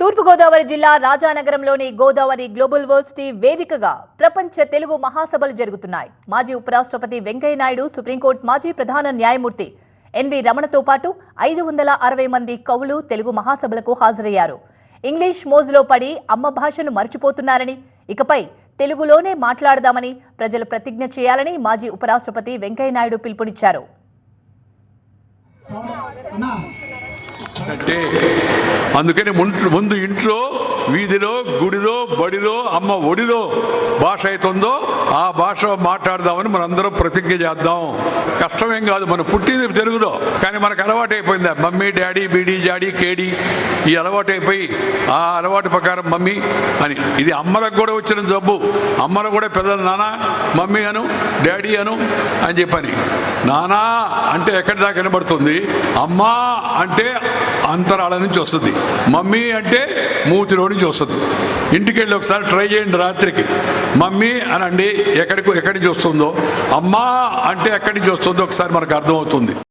తూర్పుగోదావరి జిల్లా రాజానగరంలోని Godavari global varsity వేదికగా ప్రపంచ తెలుగు మహాసభలు జరుగుతున్నాయి. మాజీ ఉపరాష్ట్రపతి వెంకయ్యనాయుడు సుప్రీంకోర్టు మాజీ ప్రధాన న్యాయమూర్తి ఎన్వి రమణతో పాటు ఐదు వందల అరవై మంది కవులు తెలుగు మహాసభలకు హాజరయ్యారు. ఇంగ్లీష్ మోజులో పడి అమ్మ భాషను మర్చిపోతున్నారని ఇకపై తెలుగులోనే మాట్లాడదామని ప్రజలు ప్రతిజ్ఞ చేయాలని మాజీ ఉపరాష్ట్రపతి వెంకయ్యనాయుడు పిలుపునిచ్చారు. అందుకని ముందు ముందు ఇంట్లో వీధిలో గుడిలో బడిలో అమ్మ ఒడిలో భాష అవుతుందో ఆ భాష మాట్లాడదామని మనందరం ప్రతిజ్ఞ చేద్దాం. కష్టమేం కాదు మనం పుట్టింది తెలుగులో కానీ మనకు అలవాటు అయిపోయింది మమ్మీ డాడీ బీడీ జాడీ కేడీ ఈ అలవాటు అయిపోయి ఆ అలవాటు ప్రకారం మమ్మీ అని. ఇది అమ్మలకు కూడా వచ్చిన జబ్బు. అమ్మలకు కూడా పెద్దలు నానా మమ్మీ అను డాడీ అను అని చెప్పని. నానా అంటే ఎక్కడి దాకా వినబడుతుంది? అమ్మా అంటే అంతరాల నుంచి వస్తుంది. మమ్మీ అంటే మూతిలో నుంచి వస్తుంది. ఇంటికి వెళ్ళి ఒకసారి ట్రై చేయండి రాత్రికి. మమ్మీ అనండి ఎక్కడికి ఎక్కడి నుంచి వస్తుందో? అమ్మా అంటే ఎక్కడి నుంచి వస్తుందో ఒకసారి మనకు అర్థమవుతుంది.